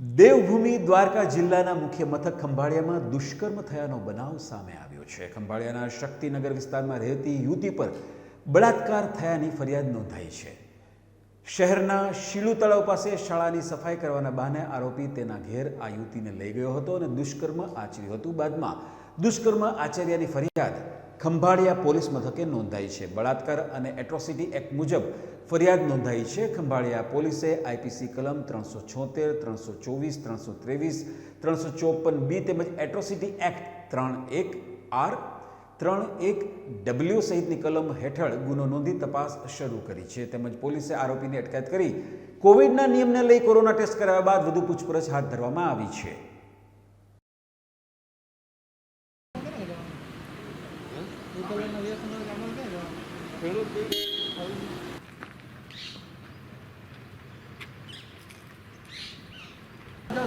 દેવભૂમિ દ્વારકા જિલ્લાના મુખ્ય મથક ખંભાળિયામાં દુષ્કર્મ થયાનો બનાવ સામે આવ્યો છે. ખંભાળિયાના શક્તિનગર વિસ્તારમાં રહેતી યુવતી પર બળાત્કાર થયાની ફરિયાદ નોંધાઈ છે. શહેરના શીલુ તળાવ પાસે શાળાની સફાઈ કરવાના બહાને આરોપી તેના ઘેર આ યુવતીને લઈ ગયો હતો અને દુષ્કર્મ આચર્યું હતું. બાદમાં દુષ્કર્મ આચર્યાની ફરિયાદ ખંભાળિયા પોલીસ મથકે નોંધાઈ છે. બળાત્કાર અને એટ્રોસિટી એક્ટ મુજબ ફરિયાદ નોંધાઈ છે. ખંભાળિયા પોલીસે આઈપીસી કલમ ત્રણસો છોતેર, ત્રણસો ચોવીસ, ત્રણસો ત્રેવીસ, ત્રણસો ચોપન બી તેમજ એટ્રોસિટી એક્ટ ત્રણ એક આર, ત્રણ એક ડબલ્યુ સહિતની કલમ હેઠળ ગુનો નોંધી તપાસ શરૂ કરી છે. તેમજ પોલીસે આરોપીની અટકાયત કરી કોવિડના નિયમને લઈ કોરોના ટેસ્ટ કરાવ્યા બાદ વધુ પૂછપરછ હાથ ધરવામાં આવી છે. 你不么拿，